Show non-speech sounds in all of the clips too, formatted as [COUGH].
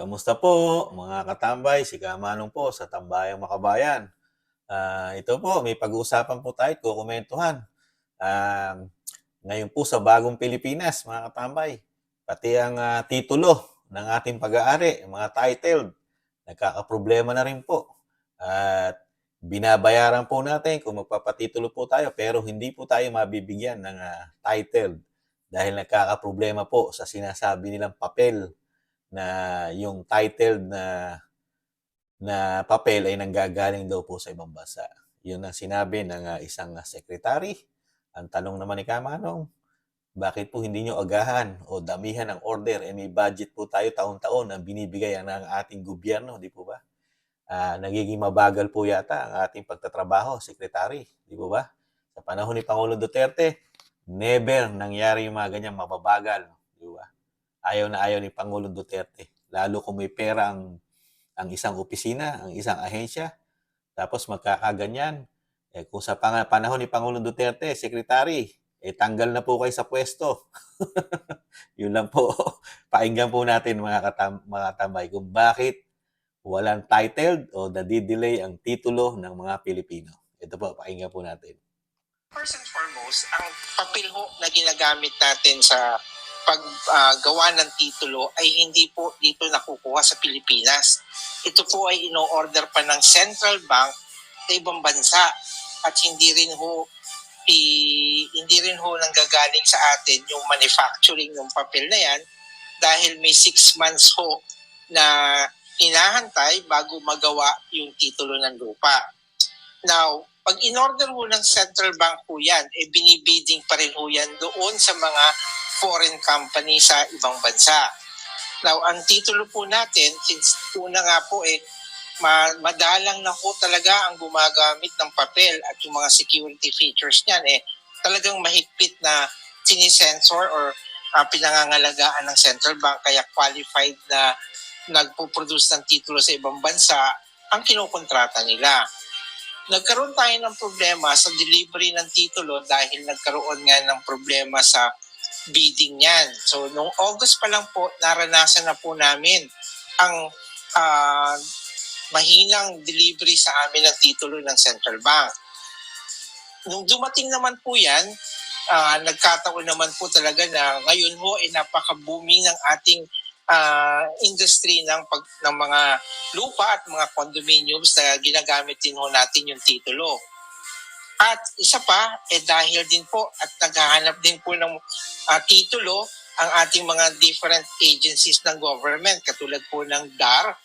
Kamusta po mga katambay? Si Kamanong po sa Tambayang Makabayan. Ah, ito po, may pag-uusapan po tayo at kukumentuhan. Um, ngayon po sa bagong Pilipinas, mga katambay, pati ang ah, titulo ng ating pag-aari, mga titled, nagkakaproblema na rin po. At binabayaran po natin kung magpapatitulo po tayo pero hindi po tayo mabibigyan ng ah, titled dahil nagkakaproblema po sa sinasabi nilang papel na yung titled na na papel ay nanggagaling daw po sa ibang bansa. Yun ang sinabi ng ah, isang ah, secretary. Ang tanong naman ni Kamanong, bakit po hindi nyo agahan o damihan ng order? Eh may budget po tayo taon-taon na binibigay ng ating gobyerno, di po ba? Ah, nagiging mabagal po yata ang ating pagtatrabaho, secretary, di po ba? Sa panahon ni Pangulong Duterte, never nangyari yung mga ganyang mababagal, di ba? Ayaw na ayaw ni Pangulong Duterte. Lalo kung may pera ang, ang isang opisina, ang isang ahensya, tapos magkakaganyan. Eh, kung sa panahon ni Pangulong Duterte, Secretary, eh tanggal na po kayo sa pwesto. [LAUGHS] Yun lang po. [LAUGHS] Painggan po natin mga, katam- mga tambay kung bakit walang titled o nadidelay ang titulo ng mga Pilipino. Ito po, painggan po natin. First and foremost, ang papel ho na ginagamit natin sa paggawa ng titulo ay hindi po dito nakukuha sa Pilipinas. Ito po ay ino-order pa ng central bank sa ibang bansa at hindi rin ho i- hindi rin ho nanggagaling sa atin yung manufacturing ng papel na yan dahil may six months ho na hinahantay bago magawa yung titulo ng lupa. Now, pag in-order ho ng central bank ho yan, eh binibiding pa rin ho yan doon sa mga foreign company sa ibang bansa. Now, ang titulo po natin, since una nga po eh, ma- madalang na po talaga ang gumagamit ng papel at yung mga security features niyan eh, talagang mahigpit na sinisensor or ah, pinangangalagaan ng central bank kaya qualified na nagpo-produce ng titulo sa ibang bansa ang kinukontrata nila nagkaroon tayo ng problema sa delivery ng titulo dahil nagkaroon nga ng problema sa bidding niyan. So, nung August pa lang po, naranasan na po namin ang ah, mahinang delivery sa amin ng titulo ng Central Bank. Nung dumating naman po yan, ah, nagkataon naman po talaga na ngayon ho ay napaka-booming ng ating ah, industry ng, pag, ng mga lupa at mga condominiums na ginagamit din ho natin yung titulo. At isa pa, eh dahil din po at naghahanap din po ng ah, titulo ang ating mga different agencies ng government katulad po ng DAR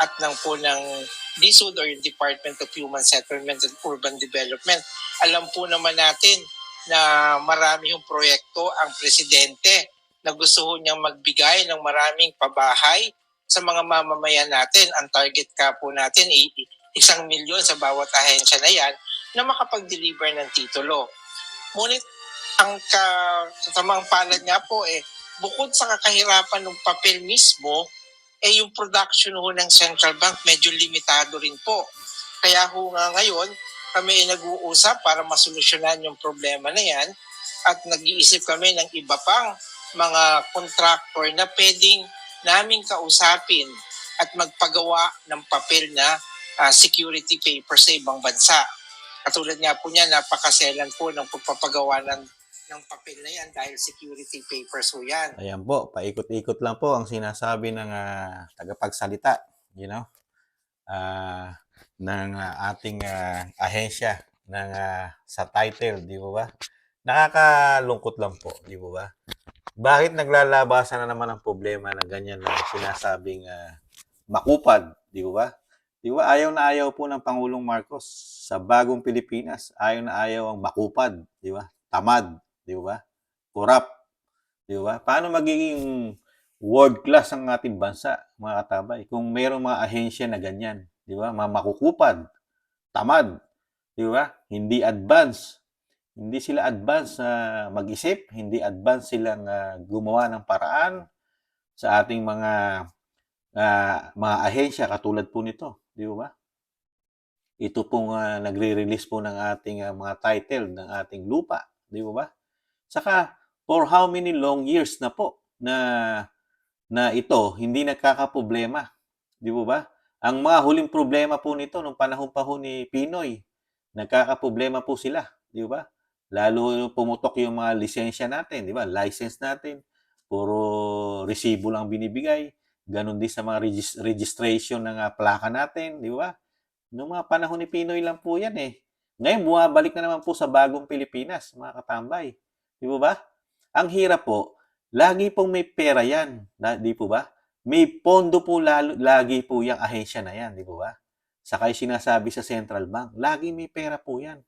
at ng po ng DSUD or yung Department of Human Settlement and Urban Development. Alam po naman natin na marami yung proyekto ang presidente na gusto ho niyang magbigay ng maraming pabahay sa mga mamamayan natin. Ang target ka po natin ay isang milyon sa bawat ahensya na yan na makapag-deliver ng titulo. Ngunit ang kasamang palad nga po eh, bukod sa kakahirapan ng papel mismo, eh yung production ho ng central bank medyo limitado rin po. Kaya ho nga ngayon, kami ay nag-uusap para masolusyonan yung problema na yan at nag-iisip kami ng iba pang mga contractor na pwedeng naming kausapin at magpagawa ng papel na ah, security paper sa ibang bansa. Katulad nga po niya, napakaselan po ng pagpapagawa ng, ng papel na yan dahil security papers po yan. Ayan po, paikot-ikot lang po ang sinasabi ng ah, tagapagsalita, you know, ah, ng ah, ating ah, ahensya ng ah, sa title, di ba ba? Nakakalungkot lang po, di ba ba? Bakit naglalabasan na naman ang problema na ganyan na sinasabing ah, makupad, di ba ba? Di ba ayaw na ayaw po ng Pangulong Marcos sa bagong Pilipinas, ayaw na ayaw ang makupad, di ba? Tamad, di ba? Corrupt, Di ba? Paano magiging world class ang ating bansa, mga katabay, kung mayroong mga ahensya na ganyan, di ba? Mga makukupad, tamad, di ba? Hindi advance. Hindi sila advance na mag-isip, hindi advance silang ah, gumawa ng paraan sa ating mga ah, mga ahensya katulad po nito, di ba? Ito pong ah, nagre-release po ng ating ah, mga title ng ating lupa, di ba? Saka for how many long years na po na na ito hindi nagkakaproblema. Di ba? Ang mga huling problema po nito nung panahon pa ho ni Pinoy, nagkakaproblema po sila. Di ba? Lalo pumutok yung mga lisensya natin, di ba? License natin, puro resibo lang binibigay. Ganon din sa mga regis- registration ng ah, plaka natin, di ba? Noong mga panahon ni Pinoy lang po yan eh. Ngayon, bumabalik na naman po sa bagong Pilipinas, mga katambay. Di po ba? Ang hirap po, lagi pong may pera yan. Na, di po ba? May pondo po lalo, lagi po yung ahensya na yan, di po ba? Saka yung sinasabi sa central bank, lagi may pera po yan.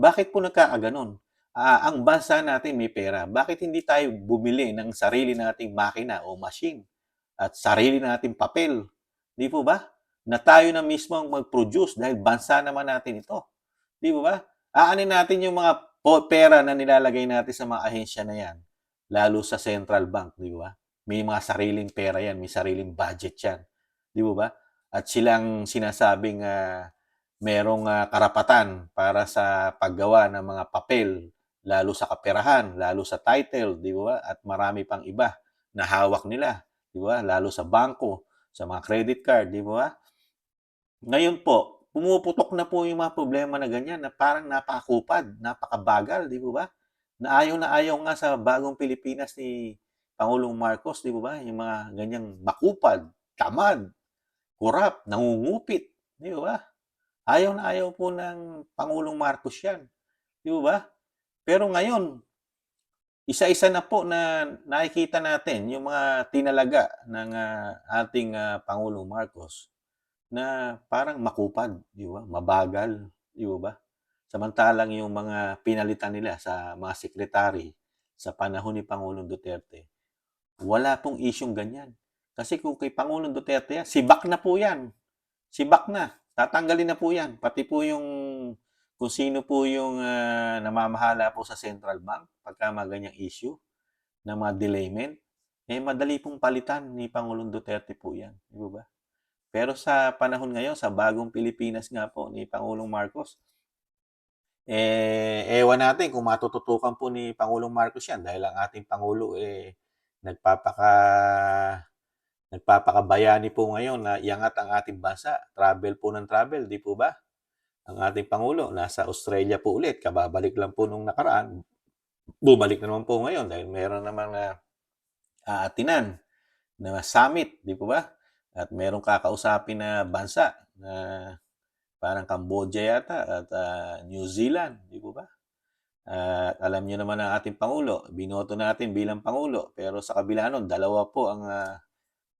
Bakit po nagkakaganon? Ah, ang bansa natin may pera. Bakit hindi tayo bumili ng sarili nating makina o machine at sarili nating papel? Di po ba? Na tayo na mismo ang mag-produce dahil bansa naman natin ito. Di po ba? Aanin natin yung mga pera na nilalagay natin sa mga ahensya na yan. Lalo sa central bank, di ba? May mga sariling pera yan, may sariling budget yan. Di ba? At silang sinasabing ah, merong ah, karapatan para sa paggawa ng mga papel, lalo sa kaperahan, lalo sa title, di ba? At marami pang iba na hawak nila, di ba? Lalo sa bangko, sa mga credit card, di ba? Ngayon po, pumuputok na po yung mga problema na ganyan na parang napakakupad, napakabagal, di ba? Na ayaw na ayaw nga sa bagong Pilipinas ni Pangulong Marcos, di ba? Yung mga ganyang makupad, tamad, kurap, nangungupit, di ba? Ayaw na ayaw po ng Pangulong Marcos yan, di ba? Pero ngayon, isa-isa na po na nakikita natin yung mga tinalaga ng ah, ating ah, Pangulong Marcos na parang makupad, di ba? Mabagal, di ba? Samantalang yung mga pinalitan nila sa mga sekretary sa panahon ni Pangulong Duterte, wala pong isyong ganyan. Kasi kung kay Pangulong Duterte yan, sibak na po yan. Sibak na. Tatanggalin na po yan. Pati po yung kung sino po yung ah, namamahala po sa central bank pagka mga ganyang issue ng mga delayment, eh madali pong palitan ni Pangulong Duterte po yan. Di ba? Pero sa panahon ngayon, sa bagong Pilipinas nga po ni Pangulong Marcos, eh, ewan natin kung matututukan po ni Pangulong Marcos yan dahil ang ating Pangulo eh nagpapaka nagpapakabayani po ngayon na iangat ang ating bansa. Travel po ng travel, di po ba? Ang ating Pangulo nasa Australia po ulit. Kababalik lang po nung nakaraan. Bumalik na naman po ngayon dahil meron naman na aatinan na summit, di po ba? At merong kakausapin na bansa na parang Cambodia yata at ah, New Zealand, di po ba? At alam niyo naman ang ating Pangulo, binoto natin bilang Pangulo, pero sa kabila nun, dalawa po ang ah,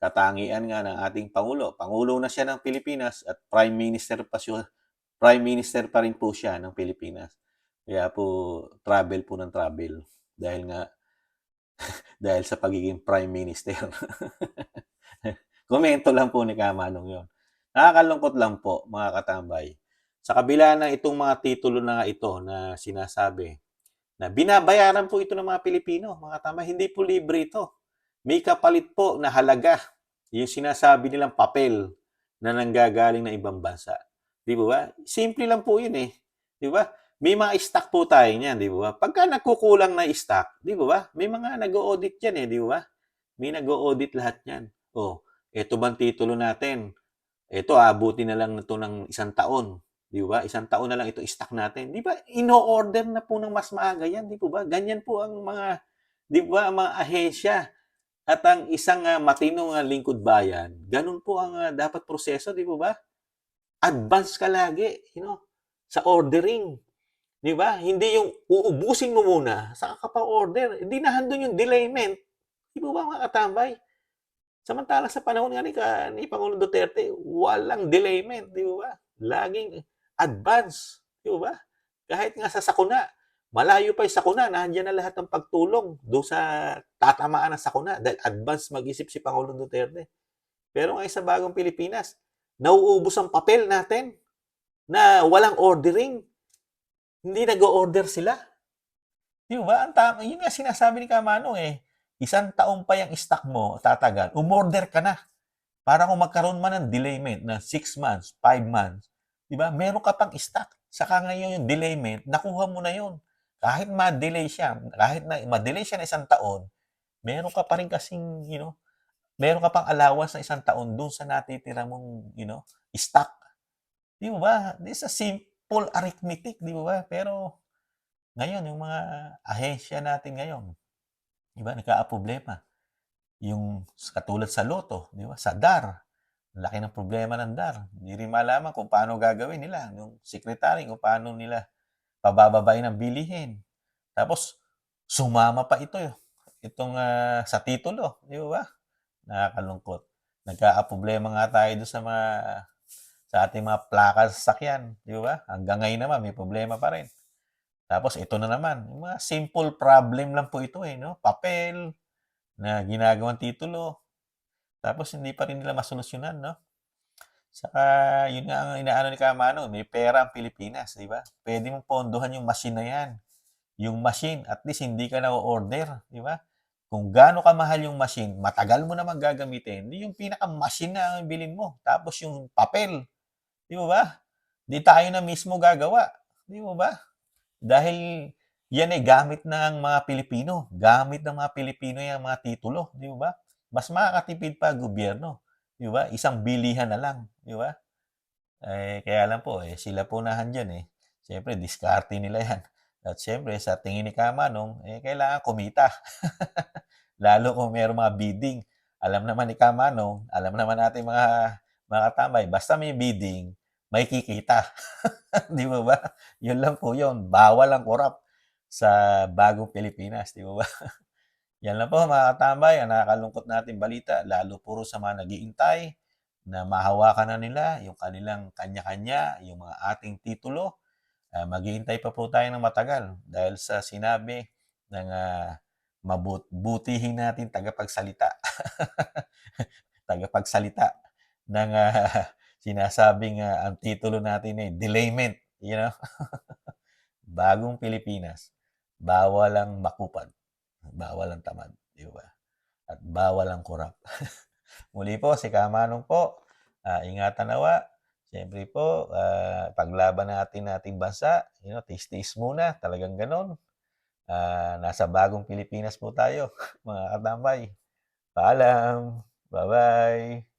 katangian nga ng ating Pangulo. Pangulo na siya ng Pilipinas at Prime Minister pa siya, Prime Minister pa rin po siya ng Pilipinas. Kaya po, travel po ng travel. Dahil nga, [LAUGHS] dahil sa pagiging Prime Minister. [LAUGHS] Komento lang po ni Kamanong yon. Nakakalungkot lang po, mga katambay. Sa kabila ng itong mga titulo na ito na sinasabi, na binabayaran po ito ng mga Pilipino, mga katambay, hindi po libre ito. May kapalit po na halaga, yung sinasabi nilang papel na nanggagaling ng ibang bansa. Di ba? Simple lang po yun eh. Di ba? May mga stock po tayo niyan, di ba? Pagka nagkukulang na stock, di ba? May mga nag-audit yan eh, di ba? May nag-audit lahat yan. Oh, eto bang titulo natin? Ito, abuti na lang ito ng isang taon. Di ba? Isang taon na lang ito stock natin. Di ba? Ino-order na po ng mas maaga yan. Di ba? Ganyan po ang mga, di ba, ang mga ahensya. At ang isang ah, matinong ah, lingkod bayan, ganun po ang ah, dapat proseso, di ba? Advance ka lagi, you know, sa ordering. Di ba? Hindi yung uubusin mo muna, saka ka pa order. Hindi na handun yung delayment. Di po ba mga katambay? Samantala sa panahon nga ni, ka, ni Pangulong Duterte, walang delayment, di ba? Laging advance, di ba? Kahit nga sa sakuna, malayo pa yung sakuna, nandiyan na lahat ng pagtulong doon sa tatamaan ng sakuna dahil advance mag-isip si Pangulong Duterte. Pero ngayon sa bagong Pilipinas, nauubos ang papel natin na walang ordering. Hindi nag-order sila. Di ba? Ang tama, yun nga sinasabi ni Kamanong eh isang taon pa yung stock mo, tatagal, umorder ka na. Para kung magkaroon man ng delayment na 6 months, 5 months, di ba? Meron ka pang stock. Saka ngayon yung delayment, nakuha mo na yun. Kahit ma-delay siya, kahit na ma-delay siya na isang taon, meron ka pa rin kasing, you know, meron ka pang allowance na isang taon dun sa natitira mong, you know, stock. Di ba? This is a simple arithmetic, di ba? Pero ngayon, yung mga ahensya natin ngayon, di ba, nagkakaproblema. Yung katulad sa loto, di ba, sa DAR, laki ng problema ng DAR. Hindi rin malaman kung paano gagawin nila, yung secretary, kung paano nila pabababain ang bilihin. Tapos, sumama pa ito, itong ah, sa titulo, di ba? Nakakalungkot. Nagkakaproblema nga tayo doon sa mga sa ating mga plaka sa sasakyan, di ba? Hanggang ngayon naman may problema pa rin. Tapos ito na naman, yung mga simple problem lang po ito eh, no? Papel na ginagawang titulo. Tapos hindi pa rin nila masolusyonan, no? Saka yun nga ang inaano ni Kamano, may pera ang Pilipinas, di ba? Pwede mong pondohan yung machine na yan. Yung machine, at least hindi ka na order, di ba? Kung gaano kamahal yung machine, matagal mo naman gagamitin. Hindi yung pinaka-machine na ang bilin mo. Tapos yung papel, di mo ba? Di tayo na mismo gagawa. Di mo ba? Dahil yan ay gamit ng mga Pilipino. Gamit ng mga Pilipino yung mga titulo. Di mo ba? Mas makakatipid pa gobyerno. Di ba? Isang bilihan na lang. Di ba? Eh, kaya lang po, eh, sila po nahan dyan eh. Siyempre, diskarte nila yan. At siyempre, sa tingin ni Kamanong, eh, kailangan kumita. [LAUGHS] Lalo kung mayroong mga bidding. Alam naman ni Kamanong, alam naman natin mga, mga katambay, basta may bidding, may kikita. [LAUGHS] di ba ba? Yun lang po yun. Bawal ang korap sa bagong Pilipinas. Di ba ba? [LAUGHS] Yan lang po mga katambay, ang nakakalungkot natin balita, lalo puro sa mga nagiintay na mahawakan na nila yung kanilang kanya-kanya, yung mga ating titulo. Uh, maghihintay pa po tayo ng matagal dahil sa sinabi ng uh, mabutihin natin tagapagsalita. [LAUGHS] tagapagsalita ng uh, [LAUGHS] sinasabing uh, ang titulo natin ay delayment, you know? [LAUGHS] Bagong Pilipinas, bawal ang makupad, bawal ang tamad, di ba? At bawal ang kurap. Muli po, si Kamanong po, uh, ingatan nawa, Siyempre po, uh, paglaban natin nating bansa, you know, tis-tis muna, talagang ganon. Uh, nasa bagong Pilipinas po tayo, [LAUGHS] mga katambay. Paalam. Bye-bye.